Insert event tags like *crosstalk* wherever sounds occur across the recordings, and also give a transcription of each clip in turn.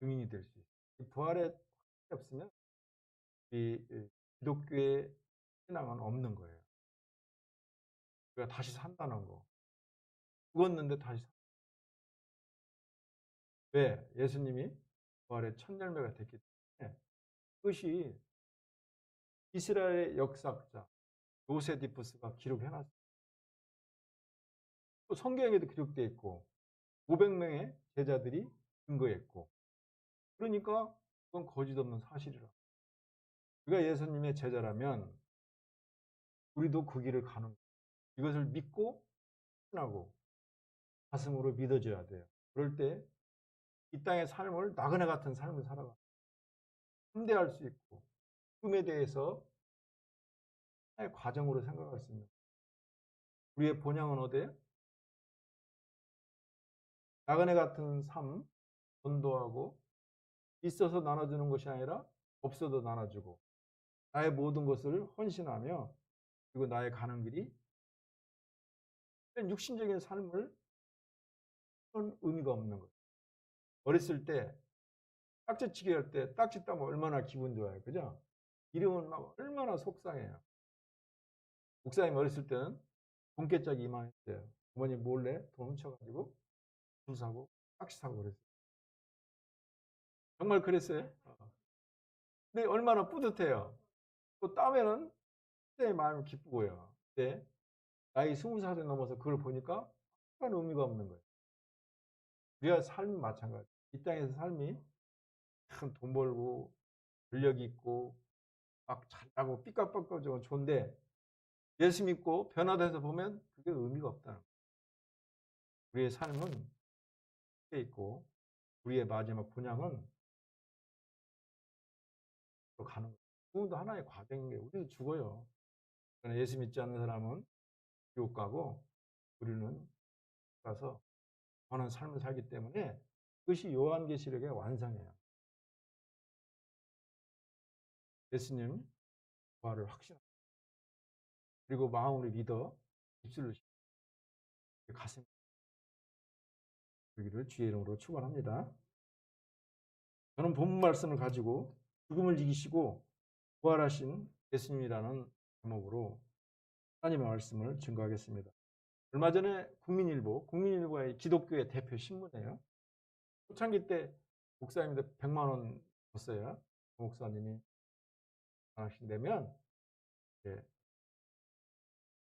증인이 될 수 있어요. 이 부활에 확신이 없으면 이이 기독교의 신앙은 없는 거예요. 우리가 다시 산다는 거. 죽었는데 다시 산. 왜? 예수님이 부활의 첫 열매가 됐기 때문에 그것이 이스라엘의 역사학자 요세디푸스가 기록해놨어요. 또 성경에도 기록되어 있고 500명의 제자들이 증거했고 그러니까 그건 거짓 없는 사실이라. 우리가 예수님의 제자라면 우리도 그 길을 가는. 이것을 믿고 신하고 가슴으로 믿어줘야 돼요. 그럴 때 이 땅의 삶을 나그네 같은 삶을 살아가. 함대할 수 있고 꿈에 대해서 하나의 과정으로 생각할 수 있는. 우리의 본향은 어디에? 나그네 같은 삶, 전도하고 있어서 나눠주는 것이 아니라 없어도 나눠주고 나의 모든 것을 헌신하며 그리고 나의 가는 길이 육신적인 삶을 그런 의미가 없는 거예요. 어렸을 때 딱지치기 할 때 딱지 따면 얼마나 기분 좋아요. 그죠? 이름은 막 얼마나 속상해요. 목사님 어렸을 때는 돈깨짝이 이만했어요. 어머니 몰래 돈 훔쳐가지고 줄 사고 딱지 사고 그랬어요. 정말 그랬어요. 어. 근데 얼마나 뿌듯해요. 또 따면은 굉장히 마음이 기쁘고요. 근데 나이 스무 살이 넘어서 그걸 보니까 아무런 의미가 없는 거예요. 우리가 삶이 마찬가지. 이 땅에서 삶이 참 돈 벌고 권력 있고 막 잘나고 삐까뻔쩍하고 좋은데 예수 믿고 변화돼서 보면 그게 의미가 없다는 거예요. 우리의 삶은 에 있고 우리의 마지막 또 가는 거예요. 그것도 하나의 과정인 게 우리도 죽어요. 그러나 예수 믿지 않는 사람은 지옥 가고 우리는 가서 원하는 삶을 살기 때문에 그것이 요한계시록의 완성이에요. 예수님 부활을 확신하고 그리고 마음으로 믿어 입술로 가슴 여기를 주의 이름으로 축원합니다. 저는 본문 말씀을 가지고 죽음을 이기시고 부활하신 예수님이라는 제목으로 하나님의 말씀을 증거하겠습니다. 얼마 전에 국민일보, 국민일보의 기독교의 대표 신문이에요. 초창기 때 목사님들 100만 원 줬어요. 그 목사님이 내면 이제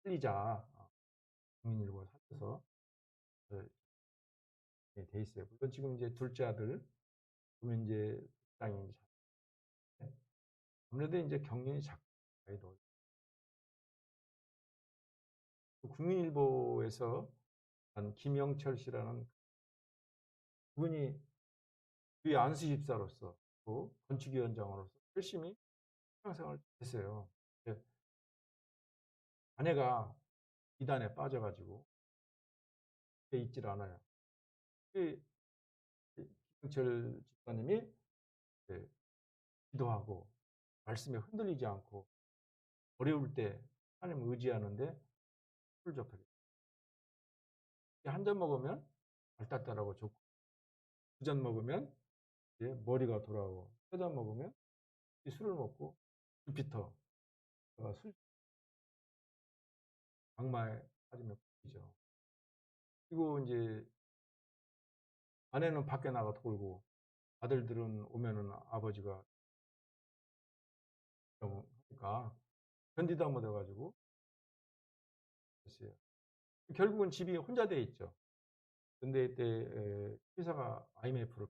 살리자 국민일보 살려서 예, 돼 있어요. 물론 지금 이제 둘째 아들 그러면 이제 땅이 네. 아무래도 이제 경련이 작고 아이도 국민일보에서 한 김영철 씨라는 그분이 우리 안수 집사로서 또 건축위원장으로서 열심히 신앙생활을 했어요. 예. 아내가 이단에 빠져가지고 있질 않아요. 김영철 집사님이 예, 기도하고 말씀에 흔들리지 않고 어려울 때 하나님 의지하는데 술 접하게 한잔 먹으면 알딸딸하고 좋고 두 잔 먹으면 머리가 돌아오고 세 잔 먹으면 이 술을 먹고 주피터 술 악마에 빠지면 이죠. 그리고 이제 아내는 밖에 나가 돌고 아들들은 오면은 아버지가 하니까 견디다 못해가지고 했어요. 결국은 집이 혼자 돼 있죠. 근데 이때 회사가 IMF를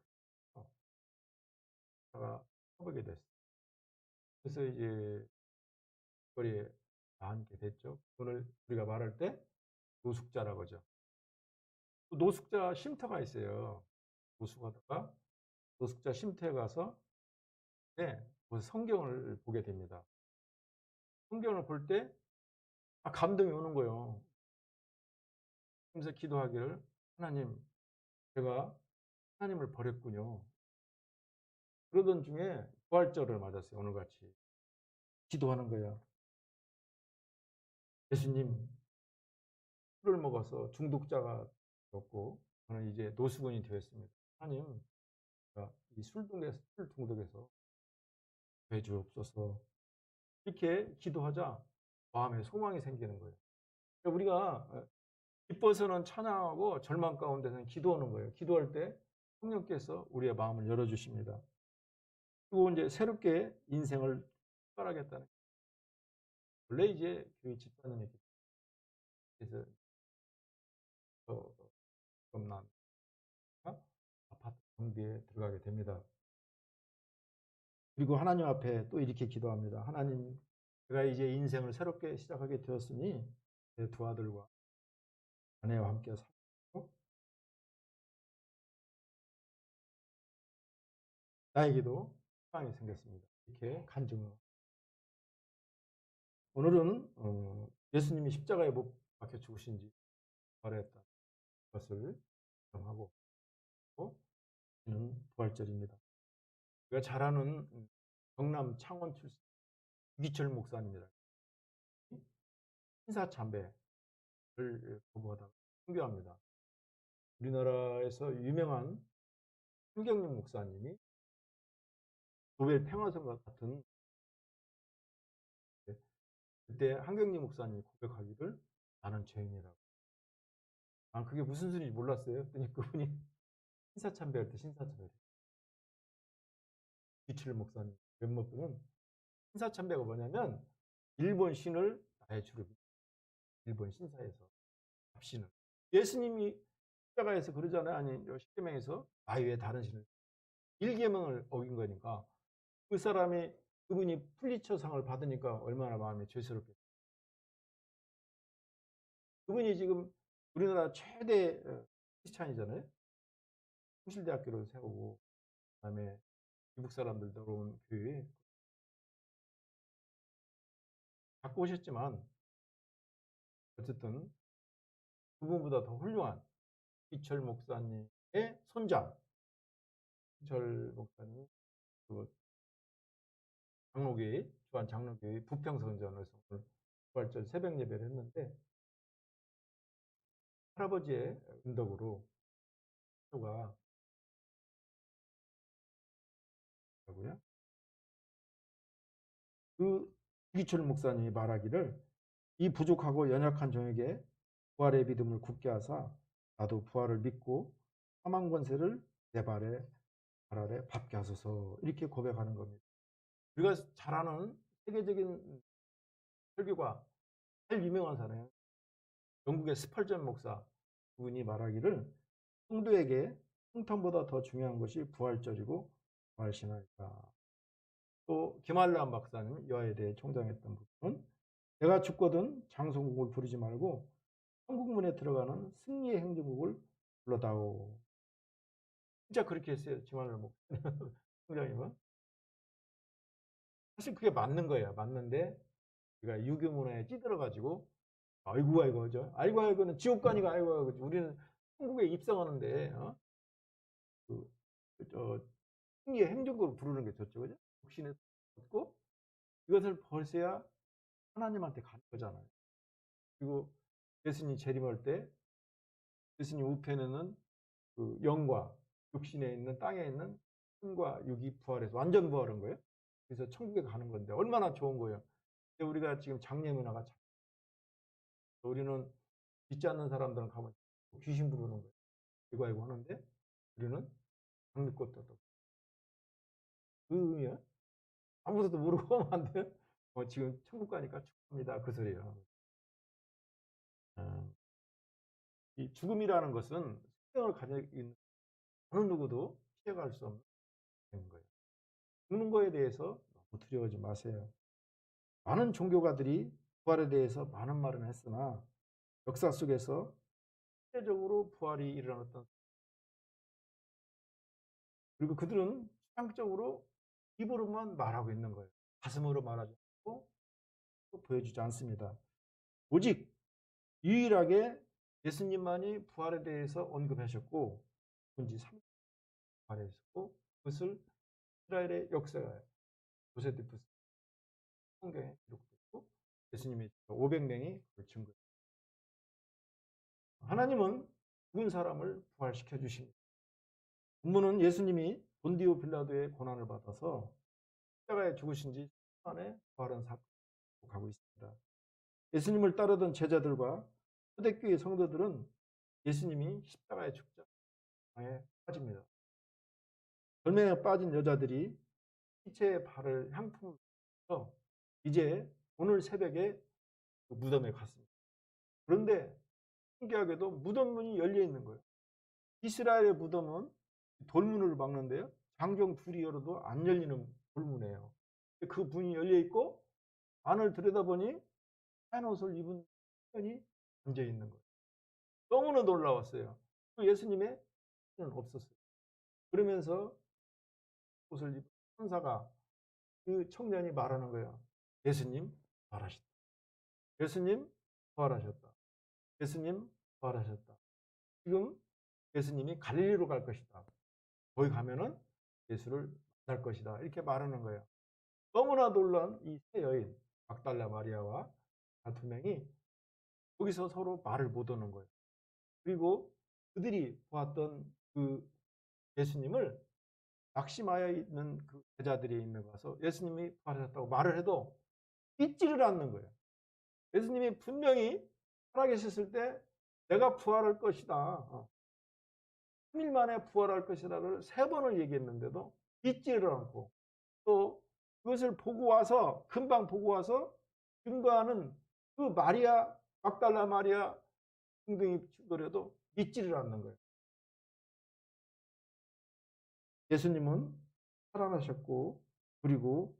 회사가 쳐보게 됐어요. 그래서 이제 거리에 앉게 됐죠. 오늘 우리가 말할 때 노숙자라고 하죠. 또 노숙자 쉼터가 있어요. 노숙하다가 노숙자 쉼터에 가서 네, 성경을 보게 됩니다. 성경을 볼때 아, 감동이 오는 거예요. 그래서 기도하기를 하나님 제가 하나님을 버렸군요. 그러던 중에 부활절을 맞았어요. 오늘같이 기도하는 거야. 예수님 술을 먹어서 중독자가 되었고 저는 이제 노숙원이 되었습니다. 하나님 이 술 중독에서 구 해 주옵소서 이렇게 기도하자 마음에 소망이 생기는 거예요. 그러니까 우리가 기뻐서는 찬양하고 절망 가운데서는 기도하는 거예요. 기도할 때 성령께서 우리의 마음을 열어주십니다. 그리고 이제 새롭게 인생을 출발하겠다는 원래 이제 교회 집사님이 그래서 어, 겁난 아파트 경비에 들어가게 됩니다. 그리고 하나님 앞에 또 이렇게 기도합니다. 하나님, 제가 이제 인생을 새롭게 시작하게 되었으니 내 두 아들과 아내와 함께 살고 나에게도 희망이 생겼습니다. 이렇게 간증을. 오늘은 어, 예수님이 십자가에 못 박혀 죽으신 지 말했다 것을 정하고 는 부활절입니다. 우리가 잘 아는 경남 창원 출신 유기철 목사님이라 신사 참배를 거부하다가 순교합니다. 우리나라에서 유명한 한경림 목사님이 노벨 평화상 같은 그때 한경림 목사님이 고백하기를 나는 죄인이라고. 난 그게 무슨 소리인지 몰랐어요. 그랬더니 그분이 *laughs* 신사참배할 때 신사참배. 비칠 목사님 몇몇 분은 신사참배가 뭐냐면 일본 신을 나의 주로 일본 신사에서 합신을 예수님이 십자가에서 그러잖아요. 아니 십계명에서 외에 다른 신을 일계명을 어긴 거니까 그 사람이 그분이 풀리처 상을 받으니까 얼마나 마음이 죄스럽겠어요. 그분이 지금 우리나라 최대 어, 크리스찬이잖아요. 홍실대학교를 세우고 그다음에 미국 사람들 들어온 교회 갖고 오셨지만 어쨌든 그분보다 더 훌륭한 이철 목사님의 손자. 이철 목사님 그 장로교회 주한 장로교회 부평성전에서 오늘 부활절 새벽 예배를 했는데 할아버지의 은덕으로 가 고요. 그 이기철 목사님이 말하기를 이 부족하고 연약한 종에게 부활의 믿음을 굳게 하사 나도 부활을 믿고 사망 권세를 내 발에 발 아래 받게 하소서 이렇게 고백하는 겁니다. 우리가 잘 아는 세계적인 설교가 제일 유명한 사람이에요. 영국의 스펄전 목사 그분이 말하기를 성도에게 성탄보다 더 중요한 것이 부활절이고 부활신화이다. 또 김한란 박사님 여의대 총장했던 부분은 내가 죽거든 장송국을 부르지 말고 천국문에 들어가는 승리의 행진곡을 불러다오. 진짜 그렇게 했어요. 김한란 목사님 *laughs* 총장님은. 사실 그게 맞는 거예요. 맞는데 우리가 유교 문화에 찌들어가지고 아이고 아이고 저 아이고 아이고는 지옥 가니까 아이고 아이고 우리는 천국에 입성하는데 어? 그, 저 승리의 행진곡을 부르는 게 좋죠, 그죠? 육신에 고 이것을 벌써야 하나님한테 가는 거잖아요. 그리고 예수님 재림할 때 예수님 우편에는 그 영과 육신에 있는 땅에 있는 신과 육이 부활해서 완전 부활한 거예요. 그래서 천국에 가는 건데 얼마나 좋은 거예요. 근데 우리가 지금 장례 문화가 참 우리는 믿지 않는 사람들은 가면 귀신 부르는 거예요. 이거 알고 하는데 우리는 또 그 의미야? 아무것도 모르고 하면 안 돼요? 어, 지금 천국 가니까 축하합니다. 그 소리예요. 어, 이 죽음이라는 것은 생명을 가지고 있는 어느 누구도 피해갈 수 없는 거예요. 죽는 거에 대해서 너무 두려워하지 마세요. 많은 종교가들이 부활에 대해서 많은 말은 했으나 역사 속에서 실제적으로 부활이 일어났던 그리고 그들은 추상적으로 입으로만 말하고 있는 거예요. 가슴으로 말하지 않고 또 보여주지 않습니다. 오직 유일하게 예수님만이 부활에 대해서 언급하셨고 본지 3 부활했고 그것을 이스라엘의 역사가 조세드푸스 성경에 기록되고 예수님이 500명이 그걸 증거해요. 하나님은 죽은 사람을 부활시켜 주십니다. 본문은 예수님이 본디오 빌라도의 고난을 받아서 십자가에 죽으신 지 10년 만에 부활한 사건을 가고 있습니다. 예수님을 따르던 제자들과 초대교회 성도들은 예수님이 십자가에 죽자에 빠집니다. 절명에 빠진 여자들이 시체의 발을 향품을 해서 이제 오늘 새벽에 그 무덤에 갔습니다. 그런데 신기하게도 무덤 문이 열려 있는 거예요. 이스라엘의 무덤은 돌문을 막는데요. 장경 둘이 열어도 안 열리는 돌문이에요. 그 문이 열려 있고 안을 들여다보니 하얀 옷을 입은 청년이 앉아 있는 거예요. 너무나 놀라웠어요. 그 예수님의 는 없었어요. 그러면서 옷을 입은 천사가 그 청년이 말하는 거예요. 예수님 부활하셨다. 예수님 부활하셨다. 예수님 부활하셨다. 지금 예수님이 갈릴리로 갈 것이다. 거기 가면은 예수를 만날 것이다. 이렇게 말하는 거예요. 너무나 놀란 이 세 여인 막달라 마리아와 두 명이 거기서 서로 말을 못 하는 거예요. 그리고 그들이 보았던 그 예수님을 낙심하여 있는 그 제자들이 있는 가서 예수님이 부활하셨다고 말을 해도 믿지를 않는 거예요. 예수님이 분명히 살아계셨을 때 내가 부활할 것이다. 어. 3일 만에 부활할 것이다를 세 번을 얘기했는데도 믿지를 않고 또 그것을 보고 와서 금방 보고 와서 증거하는 그 마리아 막달라 마리아 등등이 증거려도 믿지를 않는 거예요. 예수님은 살아나셨고 그리고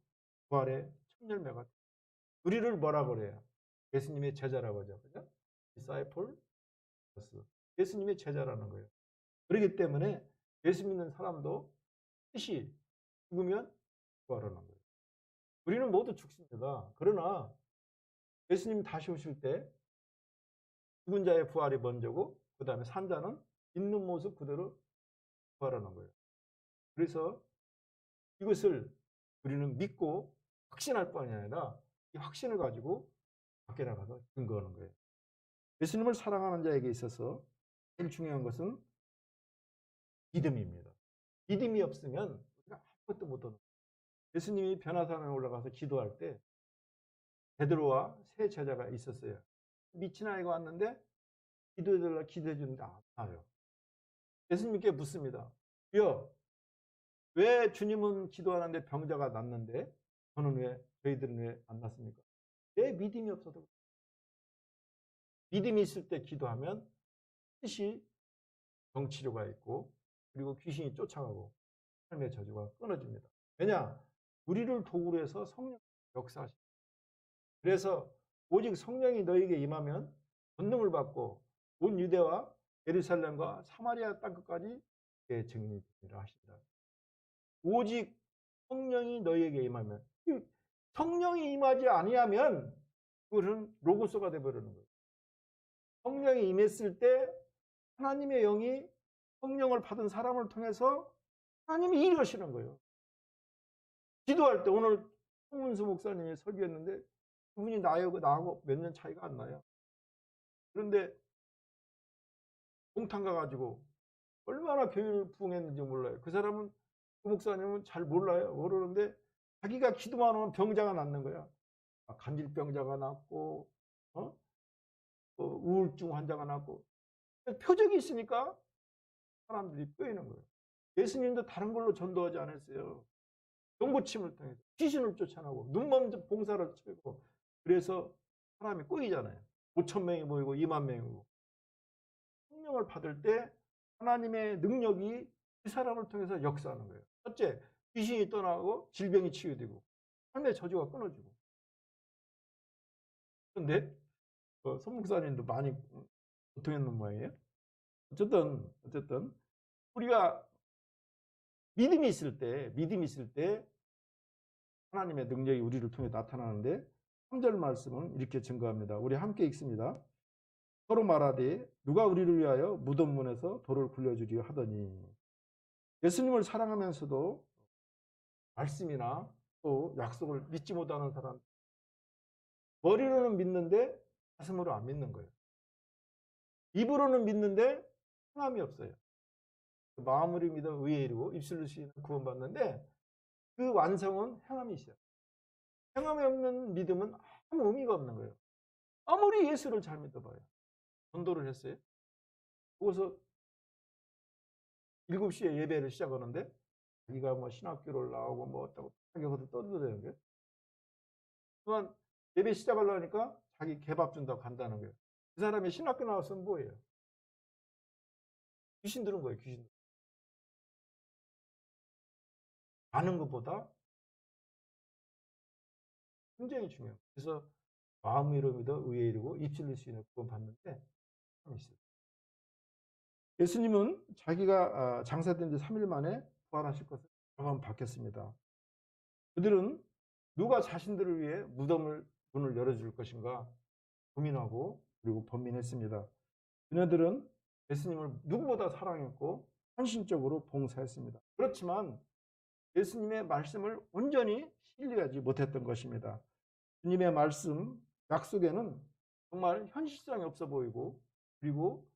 부활의 첫 열매가 우리를 뭐라 그래요? 예수님의 제자라고 하죠. 그죠? disciple 예수님의 제자라는 거예요. 그렇기 때문에 예수 믿는 사람도 뜻이 죽으면 부활하는 거예요. 우리는 모두 죽습니다. 그러나 예수님 다시 오실 때 죽은 자의 부활이 먼저고 그 다음에 산 자는 있는 모습 그대로 부활하는 거예요. 그래서 이것을 우리는 믿고 확신할 뿐이 아니라 이 확신을 가지고 밖에 나가서 증거하는 거예요. 예수님을 사랑하는 자에게 있어서 제일 중요한 것은 믿음입니다. 믿음이 없으면 우리가 아무것도 못하는 거예요. 예수님이 변화산에 올라가서 기도할 때 베드로와 세 제자가 있었어요. 미친 아이가 왔는데 기도해달라 기도해 주는데 안 와요. 예수님께 묻습니다. 주여 왜 주님은 기도하는데 병자가 낫는데 저는 왜 저희들은 왜안 낫습니까? 내 믿음이 없어도 믿음이 있을 때 기도하면 뜻이 정치료가 있고 그리고 귀신이 쫓아가고 삶의 저주가 끊어집니다. 왜냐? 우리를 도구로 해서 성령 역사하십니다. 그래서 오직 성령이 너에게 임하면 권능을 받고 온 유대와 예루살렘과 사마리아 땅끝까지 내 증인이 되리라 하십니다. 오직 성령이 너에게 임하면 성령이 임하지 아니하면 그것은 로고스가 되어버리는 거예요. 성령이 임했을 때 하나님의 영이 성령을 받은 사람을 통해서 하나님이 일하시는 거예요. 기도할 때 오늘 홍문수 목사님이 설교했는데 그분이 나하고 나하고 몇 년 차이가 안 나요. 그런데 공탕 가가지고 얼마나 교회를 부흥했는지 몰라요. 그 사람은 그 목사님은 잘 몰라요. 모르는데 자기가 기도만 하면 병자가 낫는 거야. 간질병자가 낫고 어? 어, 우울증 환자가 낫고 표적이 있으니까 사람들이 빼이는 거예요. 예수님도 다른 걸로 전도하지 않았어요. 병고침을 통해서 귀신을 쫓아내고 눈먼 봉사를 치고 그래서 사람이 꼬이잖아요. 5천 명이 모이고 2만 명이 모이고 성령을 받을 때 하나님의 능력이 이 사람을 통해서 역사하는 거예요. 첫째, 귀신이 떠나고 질병이 치유되고 삶의 저주가 끊어지고. 그런데 어, 손 목사님도 많이 고통했는 모양이에요. 어쨌든 어쨌든 우리가 믿음이 있을 때 믿음이 있을 때 하나님의 능력이 우리를 통해 나타나는데 3절 말씀은 이렇게 증거합니다. 우리 함께 읽습니다. 서로 말하되 누가 우리를 위하여 무덤 문에서 돌을 굴려주려 하더니 예수님을 사랑하면서도 말씀이나 또 약속을 믿지 못하는 사람 머리로는 믿는데 가슴으로 안 믿는 거예요. 입으로는 믿는데 행함이 없어요. 마음으로 믿어 의에 이르고 입술로 시인 구원받는데 그 완성은 행함이 있어요. 행함이 없는 믿음은 아무 의미가 없는 거예요. 아무리 예수를 잘 믿어봐요. 전도를 했어요. 거기서 7시에 예배를 시작하는데 자기가 뭐 신학교를 나오고 뭐 어쩌고 자기가 떠들어대는 거예요. 그만 예배 시작하려니까 자기 개밥 준다고 간다는 거예요. 그 사람이 신학교 나왔으면 뭐예요? 귀신 들은 거예요, 귀신. 아는 것보다 굉장히 중요해요. 그래서 마음으로 믿어 의에 이르고 입술로 시인을 구원 받는데 참 있어요. 예수님은 자기가 아, 장사된 지 3일 만에 부활하실 것을 경험 받겠습니다. 그들은 누가 자신들을 위해 무덤을 문을 열어줄 것인가 고민하고 그리고 번민했습니다. 그녀들은 예수님을 누구보다 사랑했고 헌신적으로 봉사했습니다. 그렇지만 예수님의 말씀을 온전히 신뢰하지 못했던 것입니다. 주님의 말씀, 약속에는 정말 현실성이 없어 보이고 그리고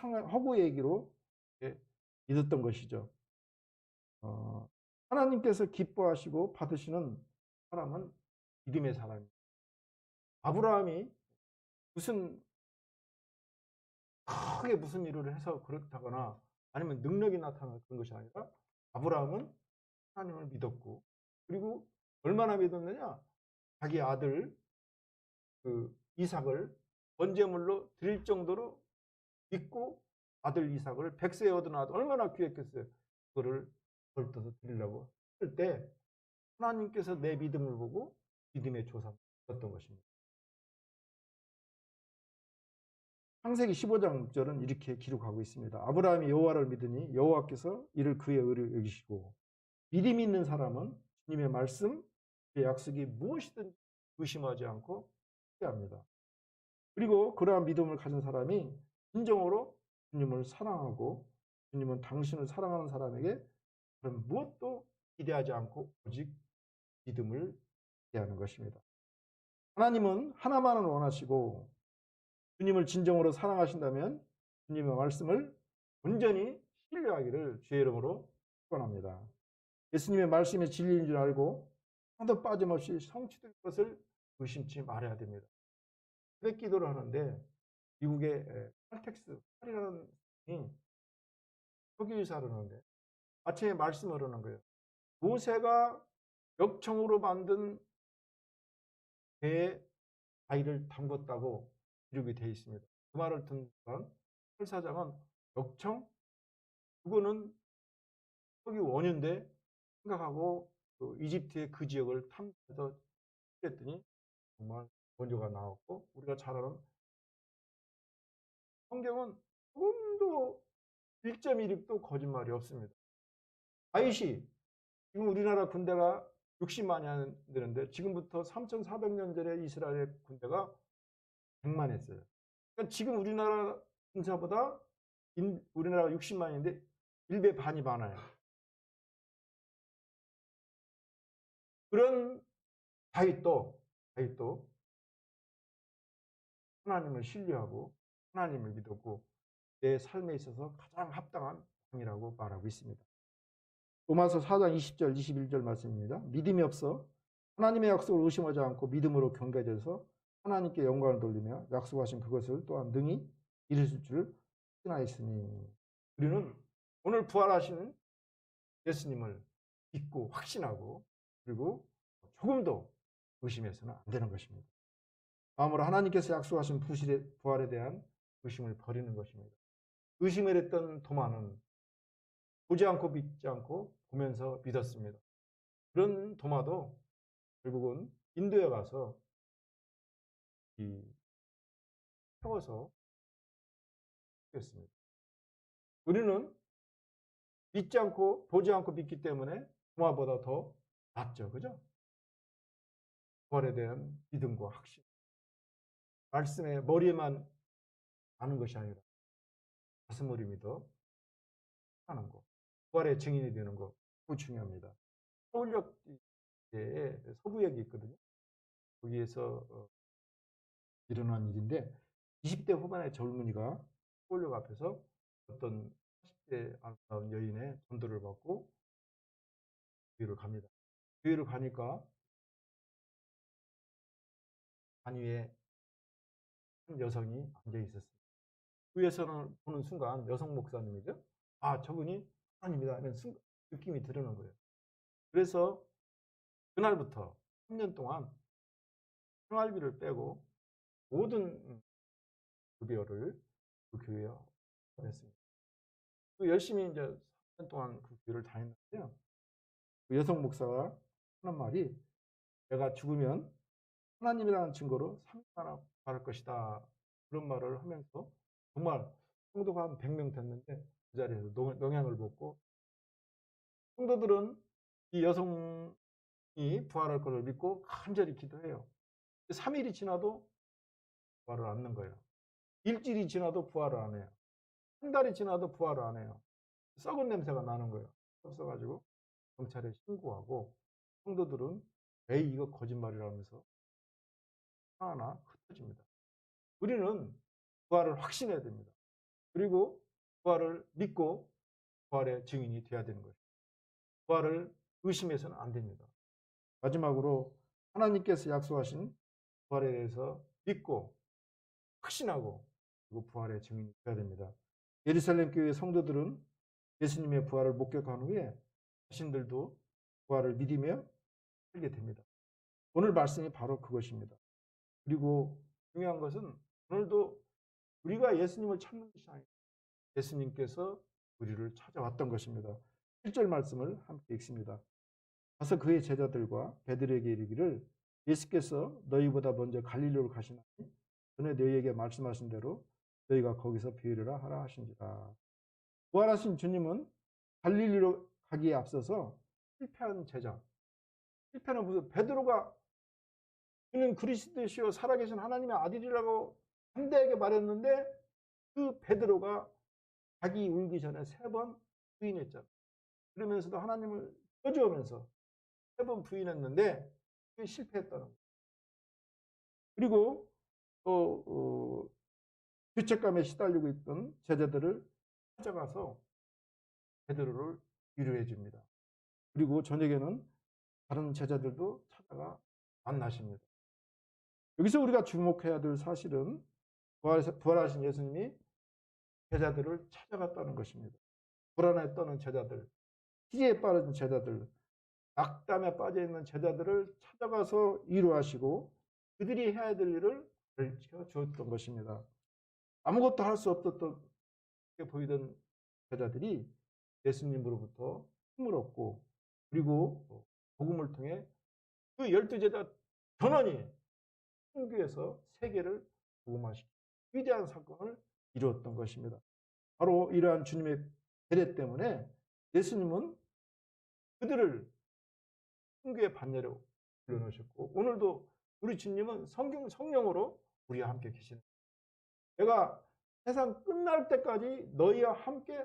허구 얘기로 믿었던 것이죠. 어, 하나님께서 기뻐하시고 받으시는 사람은 믿음의 사람입니다. 아브라함이 무슨 크게 무슨 일을 해서 그렇다거나 아니면 능력이 나타나 그런 것이 아니라 아브라함은 하나님을 믿었고 그리고 얼마나 믿었느냐? 자기 아들 그 이삭을 번제물로 드릴 정도로 믿고 아들 이삭을 백세에 아들 얼마나 귀했겠어요? 그거를 벌떠서 드리려고 할 때 하나님께서 내 믿음을 보고 믿음의 조상을 줬던 것입니다. 창세기 15장 6절은 이렇게 기록하고 있습니다. 아브라함이 여호와를 믿으니 여호와께서 이를 그의 의를 여기시고 믿음이 있는 사람은 주님의 말씀, 그의 약속이 무엇이든 의심하지 않고 합니다. 그리고 그러한 믿음을 가진 사람이 진정으로 주님을 사랑하고 주님은 당신을 사랑하는 사람에게 그런 무엇도 기대하지 않고 오직 믿음을 기대하는 것입니다. 하나님은 하나만을 원하시고 주님을 진정으로 사랑하신다면 주님의 말씀을 온전히 신뢰하기를 주의 이름으로 축원합니다. 예수님의 말씀이 진리인 줄 알고 하나도 빠짐없이 성취될 것을 의심치 말아야 됩니다. 새벽 기도를 하는데 미국의 칼텍스 칼이라는 분이 석유유사를 하는데 아침에 말씀을 하는 거예요. 모세가 역청으로 만든 배에 아이를 담궜다고 기록이 되어 있습니다. 그 말을 듣는 설사장은 역청? 그거는 거기 원인데 생각하고 그 이집트의 그 지역을 탐해서 했더니 정말 원조가 나왔고 우리가 잘 아는 성경은 조금도 1.1입도 거짓말이 없습니다. 아이시 지금 우리나라 군대가 60만이 안 되는데 지금부터 3,400년 전에 이스라엘 군대가 100만 했어요. 그러니까 지금 우리나라 군사보다 인- 우리나라가 60만인데 1배 반이 많아요. 그런 다윗도 다윗도 하나님을 신뢰하고 하나님을 믿었고 내 삶에 있어서 가장 합당한 왕이라고 말하고 있습니다. 로마서 4장 20절 21절 말씀입니다. 믿음이 없어 하나님의 약속을 의심하지 않고 믿음으로 경계돼서 하나님께 영광을 돌리며 약속하신 그것을 또한 능히 이루실 줄 확신하였으니 우리는 오늘 부활하시는 예수님을 믿고 확신하고 그리고 조금도 의심해서는 안 되는 것입니다. 다음으로 하나님께서 약속하신 부활에 대한 의심을 버리는 것입니다. 의심을 했던 도마는 보지 않고 믿지 않고 보면서 믿었습니다. 그런 도마도 결국은 인도에 가서 이 세워서 하겠습니다. 우리는 믿지 않고 보지 않고 믿기 때문에 부활보다 더 낫죠. 그죠? 부활에 대한 믿음과 확신. 말씀에 머리에만 아는 것이 아니라 가슴으로 믿어 하는 거. 부활의 증인이 되는 거. 그 중요합니다. 서울역 에 서부역이 있거든요. 거기에서 어, 일어난 일인데 20대 후반의 젊은이가 서울역 앞에서 어떤 40대 아름다운 여인의 전도를 받고 교회를 갑니다. 교회를 가니까 단 위에 한 여성이 앉아 있었습니다. 위에서는 보는 순간 여성 목사님이죠. 아, 저분이 하나님이다 하는 순간 느낌이 드는 거예요. 그래서 그날부터 3년 동안 생활비를 빼고 모든 급여를 그 교회에. 그 열심히 이제 3년 동안 그 교회를 다녔는데요. 그 여성 목사가 하는 말이 내가 죽으면 하나님이라는 증거로 3만 받을 것이다. 그런 말을 하면서 정말 성도가 한 100명 됐는데 그 자리에서 농- 농양을 먹고 성도들은 이 여성이 부활할 것을 믿고 간절히 기도해요. 3일이 지나도 부활을 안 하는 거예요. 일주일이 지나도 부활을 안 해요. 한 달이 지나도 부활을 안 해요. 썩은 냄새가 나는 거예요. 없어가지고 경찰에 신고하고 성도들은 에이 이거 거짓말이라면서 하나 흩어집니다. 우리는 부활을 확신해야 됩니다. 그리고 부활을 믿고 부활의 증인이 되어야 되는 것입니다. 부활을 의심해서는 안 됩니다. 마지막으로 하나님께서 약속하신 부활에 대해서 믿고 확신하고 그리고 부활의 증인이 되어야 됩니다. 예루살렘 교회 성도들은 예수님의 부활을 목격한 후에 자신들도 부활을 믿으며 살게 됩니다. 오늘 말씀이 바로 그것입니다. 그리고 중요한 것은 오늘도 우리가 예수님을 찾는 것이 아니라 예수님께서 우리를 찾아왔던 것입니다. 1절 말씀을 함께 읽습니다. 가서 그의 제자들과 베드로에게 이르기를 예수께서 너희보다 먼저 갈릴리로 가시나니 전에 너희에게 말씀하신 대로 너희가 거기서 비유를 하라 하신지라. 부활하신 주님은 갈릴리로 가기에 앞서서 실패한 제자. 실패는 무슨 베드로가 그는 그리스도시요 살아계신 하나님의 아들이라고 한대에게 말했는데 그 베드로가 자기 울기 전에 세 번 부인했잖아. 그러면서도 하나님을 떠주면서 세 번 부인했는데 그게 실패했다는 거예요. 그리고 또 어, 죄책감에 시달리고 있던 제자들을 찾아가서 베드로를 위로해 줍니다. 그리고 저녁에는 다른 제자들도 찾아가 만나십니다. 여기서 우리가 주목해야 될 사실은 부활- 부활하신 예수님이 제자들을 찾아갔다는 것입니다. 불안에 떠는 제자들, 희재에 빠진 제자들, 낙담에 빠져 있는 제자들을 찾아가서 위로하시고 그들이 해야 될 일을 가르쳐 주었던 것입니다. 아무것도 할 수 없었던 게 보이던 제자들이 예수님으로부터 힘을 얻고 그리고 복음을 통해 그 열두 제자 전원이 신교에서 세계를 복음화시키는 위대한 사건을 이루었던 것입니다. 바로 이러한 주님의 배례 때문에 예수님은 그들을 신교의 반열에 올려놓으셨고 오늘도 우리 주님은 성경 성령으로 우리와 함께 계시는 내가 세상 끝날 때까지 너희와 함께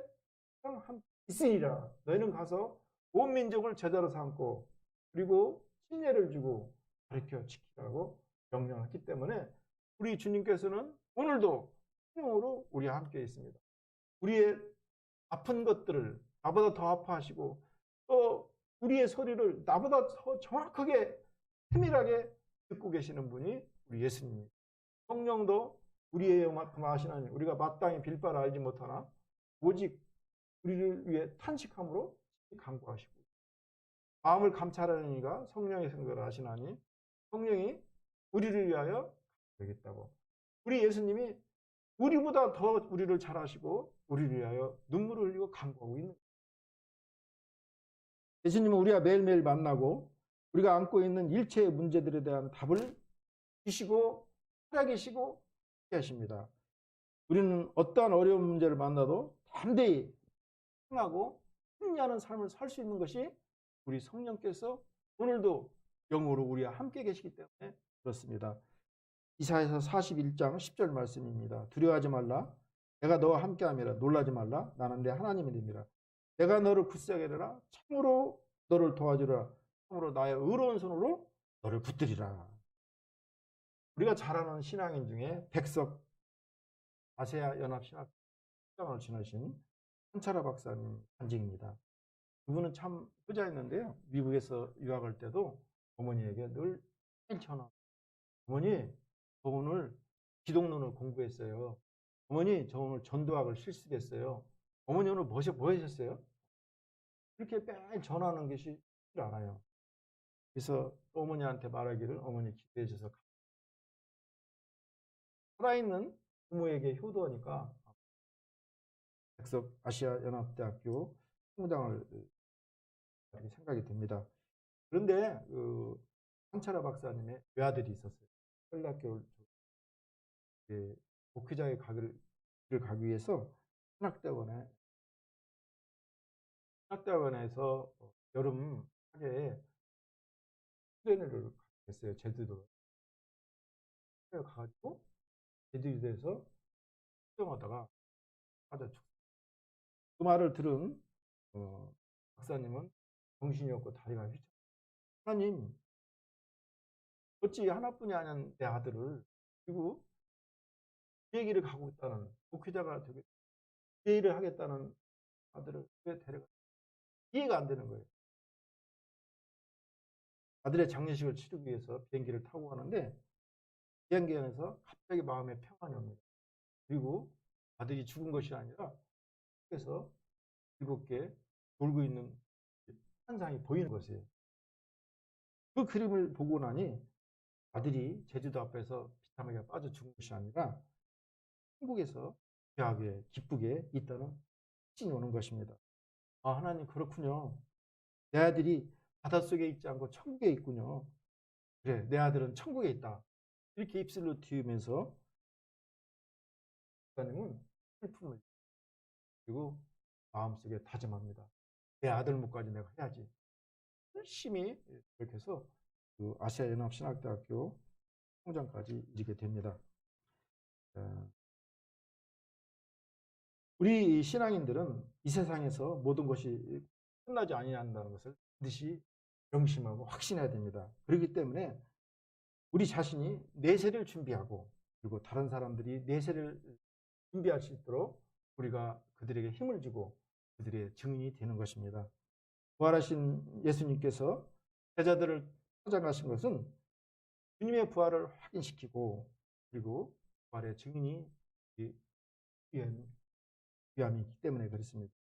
있으리라. 너희는 가서 온 민족을 제자로 삼고 그리고 신뢰를 주고 가르쳐 지키라고 명령했기 때문에 우리 주님께서는 오늘도 성령으로 우리와 함께 있습니다. 우리의 아픈 것들을 나보다 더 아파하시고 또 우리의 소리를 나보다 더 정확하게 세밀하게 듣고 계시는 분이 우리 예수님입니다. 성령도 우리의 마하신 하나님 우리가 마땅히 빌바를 알지 못하나 오직 우리를 위해 탄식함으로 강구하시고 마음을 감찰하는 이가 성령의 생각을 하시나니 성령이 우리를 위하여 되겠다고 우리 예수님이 우리보다 더 우리를 잘 아시고 우리를 위하여 눈물을 흘리고 간구하고 있는. 예수님은 우리가 매일매일 만나고 우리가 안고 있는 일체의 문제들에 대한 답을 주시고 살아계시고 하십니다. 우리는 어떠한 어려운 문제를 만나도 담대히 행하고 승리하는 삶을 살 수 있는 것이 우리 성령께서 오늘도 영으로 우리와 함께 계시기 때문에 그렇습니다. 이사야서 41장 10절 말씀입니다. 두려워하지 말라. 내가 너와 함께 함이라 놀라지 말라. 나는 내 하나님이니라. 내가 너를 굳세게 하리라. 참으로 너를 도와주리라. 참으로 나의 의로운 손으로 너를 붙들리라. 우리가 잘 아는 신앙인 중에 백석 아세아 연합 신학 장을 지내신 한차라 박사님 간증입니다. 그분은 참 효자였는데요. 미국에서 유학할 때도 어머니에게 늘 전화. 어머니, 저 오늘 기독론을 공부했어요. 어머니, 저 오늘 전도학을 실습했어요. 어머니 오늘 뭐, 뭐 하셨어요? 이렇게 매일 전화하는 것이 쉽지 않아요. 그래서 또 어머니한테 말하기를 어머니 기도해 주셔서 살아있는 부모에게 효도하니까 백석 아시아 연합대학교 총장을 이렇게 생각이 듭니다. 그런데 그 한차라 박사님의 외아들이 있었어요. 한락교를 목회자의 가기를 가기 위해서 한학대원에 한학대원에서 여름 하계에 수련회를 했어요. 제주도. 가가지고 제주도에서 수영하다가 빠져 죽. 그 말을 들은 어, 박사님은 정신이 없고 다리가 휘청. 하나님, 어찌 하나뿐이 아닌 내 아들을 그리고 그 얘기를 가고 있다는 목회자가 되게 그 일을 하겠다는 아들을 왜 데려가? 이해가 안 되는 거예요. 아들의 장례식을 치르기 위해서 비행기를 타고 가는데 비행기 안에서 갑자기 마음에 평안이 옵니다. 그리고 아들이 죽은 것이 아니라 그래서 개 돌고 있는 환상이 보이는 것이에요. 그 그림을 보고 나니 아들이 제주도 앞에서 비참하게 빠져 죽은 것이 아니라 한국에서 귀하게 기쁘게 있다는 확신이 오는 것입니다. 아 하나님 그렇군요. 내 아들이 바닷속에 있지 않고 천국에 있군요. 그래 내 아들은 천국에 있다. 이렇게 입술로 튀우면서 하나님은 슬픔을 그리고 마음속에 다짐합니다. 내 아들 목까지 내가 해야지. 열심히 이렇게 해서 그 아시아 연합 신학대학교 총장까지 이르게 됩니다. 자, 우리 신앙인들은 이 세상에서 모든 것이 끝나지 아니한다는 것을 반드시 명심하고 확신해야 됩니다. 그렇기 때문에 우리 자신이 내세를 준비하고 그리고 다른 사람들이 내세를 준비할 수 있도록 우리가 그들에게 힘을 주고 그들의 증인이 되는 것입니다. 부활하신 예수님께서 제자들을 찾아가신 것은 주님의 부활을 확인시키고 그리고 부활의 증인이 위함이기 때문에 그렇습니다.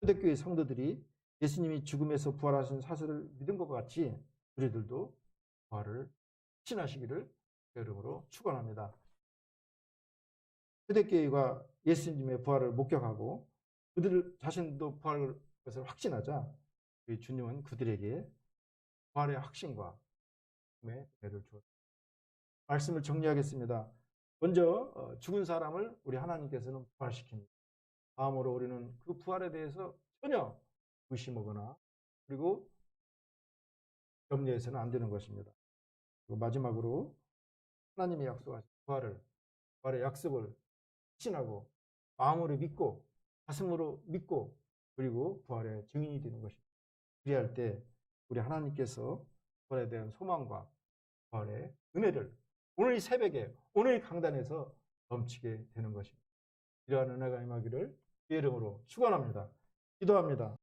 초대교회 성도들이 예수님이 죽음에서 부활하신 사실을 믿은 것 같이 우리들도 부활을 신하시기를 여러분으로 축원합니다. 초대교회가 예수님의 부활을 목격하고 그들 자신도 부활 것을 확신하자 우리 주님은 그들에게 부활의 확신과 의 배를 주었습니다. 말씀을 정리하겠습니다. 먼저 어, 죽은 사람을 우리 하나님께서는 부활시킵니다. 다음으로 우리는 그 부활에 대해서 전혀 의심하거나 그리고 염려해서는 안 되는 것입니다. 그리고 마지막으로 하나님의 약속하신 부활을 부활의 약속을 확신하고 마음으로 믿고 가슴으로 믿고 그리고 부활의 증인이 되는 것입니다. 그리할 때 우리 하나님께서 부활에 대한 소망과 부활의 은혜를 오늘 이 새벽에 오늘 이 강단에서 넘치게 되는 것입니다. 이러한 은혜가 임하기를 주의 이름으로 축원합니다. 기도합니다.